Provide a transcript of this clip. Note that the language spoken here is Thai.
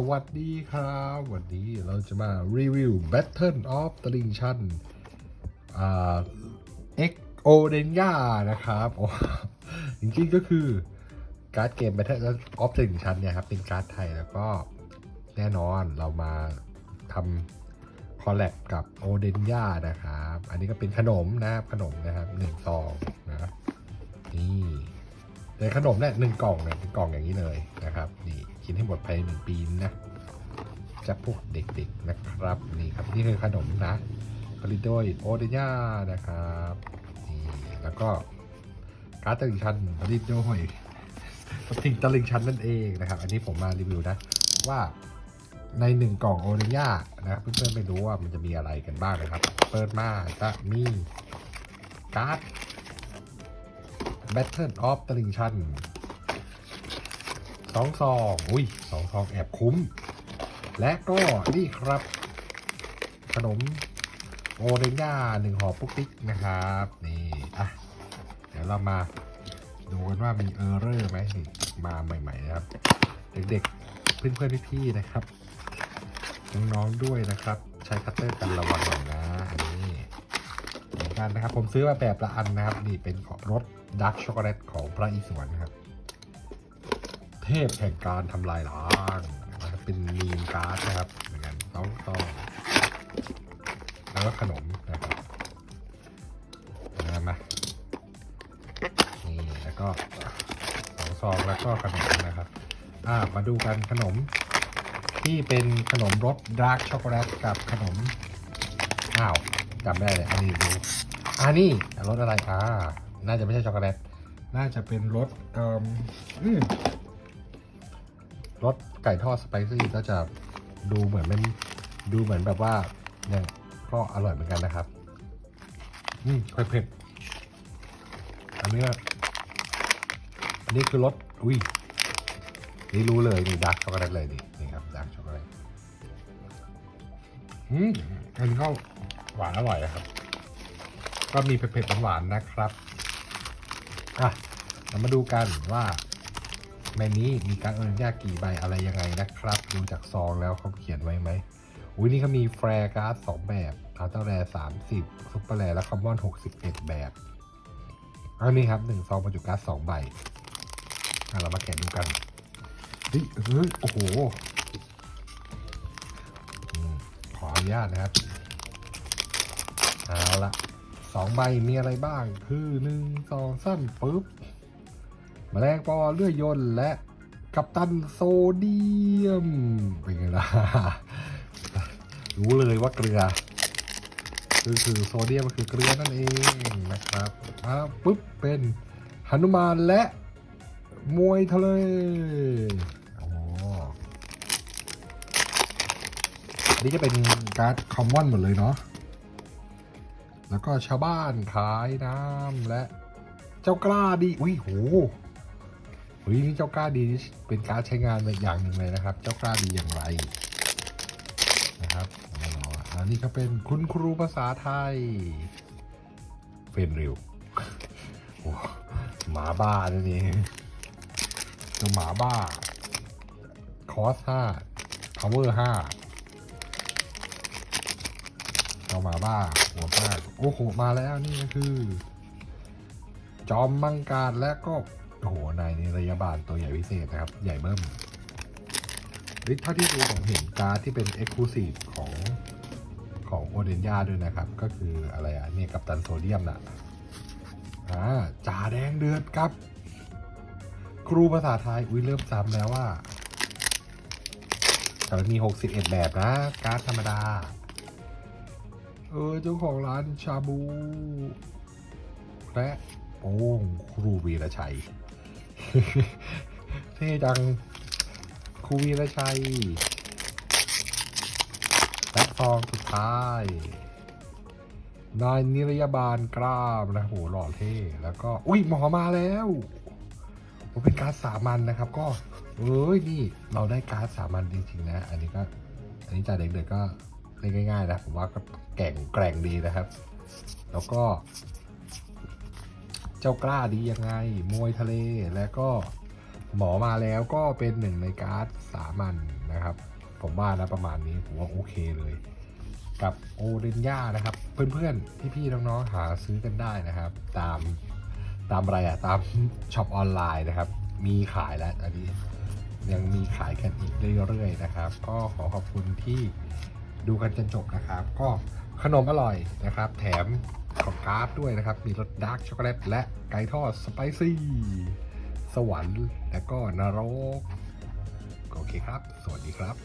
สวัสดีครับวันนี้เราจะมารีวิว Battle of t l i n g s h a n อ่า X o d e n y a นะครับจริงๆก็คือการ์ดเกม Battle of t l i n g s h a n เนี่ยครับเป็นการ์ดไทยแล้วก็แน่นอนเรามาทำคอลแลบกับ o d e n y a นะครับ อันนี้ก็เป็นขนมนะครับขนมนะครับหนึ่งซองนะนี่ในขนมเนี่ยหนึ่งกล่องเนี่ยเป็นกล่องอย่างนี้เลยนะครับนี่ กินให้หมดภายในหนึ่งปีนะจะพวกเด็กๆนะครับ นี่ครับนี่คือขนมนะผลิตโดยโอเดย่านะครับนี่แล้วก็การ์ดตลิงชันผลิตโดยทิงตลิงชันนั่นเองนะครับ อันนี้ผมมารีวิวนะว่าในหนึ่งกล่องโอเดย่านะเพื่อนๆไม่รู้ว่ามันจะมีอะไรกันบ้างนะครับ เปิดมาจะมีการ์ด Battle of t l i n g s h a n สองซองอุ้ยสองซองแอบคุ้ม และก็นี่ครับ ขนมโอเดนย่าหนึ่งห่อปุ๊กติ๊กนะครับ นี่อะเดี๋ยวเรามาดูกันว่ามีเออร์เรอร์ไหมมาใหม่ๆนะครับ เด็กๆ เพื่อนๆ พี่ๆนะครับ น้องๆด้วยนะครับ ใช้คัตเตอร์กันระวังหน่อยนะอันนี้เหมือนกันนะครับ ผมซื้อมาแบบละอันนะครับ นี่เป็นของรสดาร์กช็อกโกแลตของพระอิศวรนะครับ เทพแห่งการทำลายล้างนะเป็นมีมการ์ดนะครับ เหมือนกันต้องต้องแล้วก็ขนมนะครับมามานี่แล้วก็สองซองแล้วก็ขนมนะครับอ่ามาดูกันขนมที่เป็นขนมรสดาร์กช็อกโกแลตกับขนมอ้าวจำไม่ได้เลยอันนี้ดูอันนี้รสอะไรอ่าน่าจะไม่ใช่ช็อกโกแลตน่าจะเป็นรสเอ่อ รสไก่ทอดสไปซี่ก็จะดูเหมือนมันดูเหมือนแบบว่าเนี่ยก็อร่อยเหมือนกันนะครับ อืมค่อยเผ็ดอันนี้อันนี้คือรสอุ้ยนี่รู้เลยนี่ดาร์กช็อกโกแลตเลยนี่นี่ครับดาร์กช็อกโกแลตอืมอันนี้ก็หวานอร่อยอะครับ ก็มีเผ็ดๆหวานๆนะครับอะเรามาดูกันว่า ในนี้มีการอินยากกี่ใบอะไรยังไงนะครับ ดูจากซองแล้วเขาเขียนไว้ไหมอุ้ยนี่เขามีแฟร์การ์ดสองแบบอัลเทอร์แรสามสิบซุปเปอร์แรและคอมมอนหกสิบเอ็ดแบบอันนี้ครับหนึ่งซองบรรจุการ์ดสองใบเรามาแกะดูกันเฮ้ยเฮ้ยโอ้โหขออนุญาตนะครับเอาละสองใบมีอะไรบ้าง คือหนึ่งสองสั้นปุ๊บ แมลงปอเลื่อยยนต์และกัปตันโซเดียม เป็นไงล่ะ รู้เลยว่าเกลือคือคือโซเดียมก็คือเกลือนั่นเองนะครับมาปุ๊บเป็นหนุมานและมวยทะเลอ๋ออันนี่จะเป็นการ์ดคอมมอนหมดเลยเนาะ แล้วก็ชาวบ้านขายน้ำและเจ้ากล้าดี อุ้ยโห เฮ้ยนี่เจ้ากล้าดีนี่เป็นการดใช้งานแบบอย่างหนึ่งเลยนะครับ เจ้ากล้าดีอย่างไรนะครับอ๋ออันนี้ก็เป็นคุณครูภาษาไทยเป็นริวโอ้หมาบ้านั่นเองเจ้าหมาบ้า คอสห้าพาวเวอร์ห้าเจ้าหมาบ้า หัวมาโอ้โห มาแล้วนี่ก็คือ จอมมังการและก็ อ้โหนายนี่ระยะบาลตัวใหญ่พิเศษนะครับ ใหญ่เบิ้มริทเท่าที่ดูผมเห็นการ์ดที่เป็น e x c l u s i v e ของของโอเดนยาด้วยนะครับ ก็คืออะไรอะเนี่ยกับตันโซเดียมน่ะอ่าจ่าแดงเดือดครับ ครูภาษาไทย อุ้ยเริ่มซ้ำแล้วว่าแต่มันมี 61 แบบนะ การ์ดธรรมดา เออ เจ้าของร้านชาบู และโอ้ครูวีระชัย เท่จังครูวีรชัยและซองสุดท้าย นายนิรยาบาลกล้ามนะโหหล่อเท่ แล้วก็ อุ้ยหมอมาแล้วผมเป็นการสามัญนะครับ ก็ เอ้ยนี่เราได้การสามัญจริงๆนะ อันนี้ก็ อันนี้จ่าเด็กๆก็เล่นง่ายๆนะ ผมว่าก็แก่งแกร่งดีนะครับ แล้วก็ เจ้ากล้าดียังไง มวยทะเลและก็หมอมาแล้วก็เป็นหนึ่งในการ์ดสามัญนะครับ ผมว่านะประมาณนี้ผมว่าโอเคเลย กับโอเดนย่านะครับ เพื่อนๆ พี่ๆ น้องๆ หาซื้อกันได้นะครับ ตามตามอะไรอะตามช็อปออนไลน์นะครับ มีขายแล้วอันนี้ยังมีขายกันอีกเรื่อยๆนะครับ ก็ขอขอบคุณที่ ดูกันจนจบนะครับ ก็ขนมอร่อยนะครับ แถมของการ์ดด้วยนะครับ มีรสดาร์กช็อกโกแลตและไก่ทอดสไปซี่ สวรรค์ และก็นรก โอเคครับ สวัสดีครับ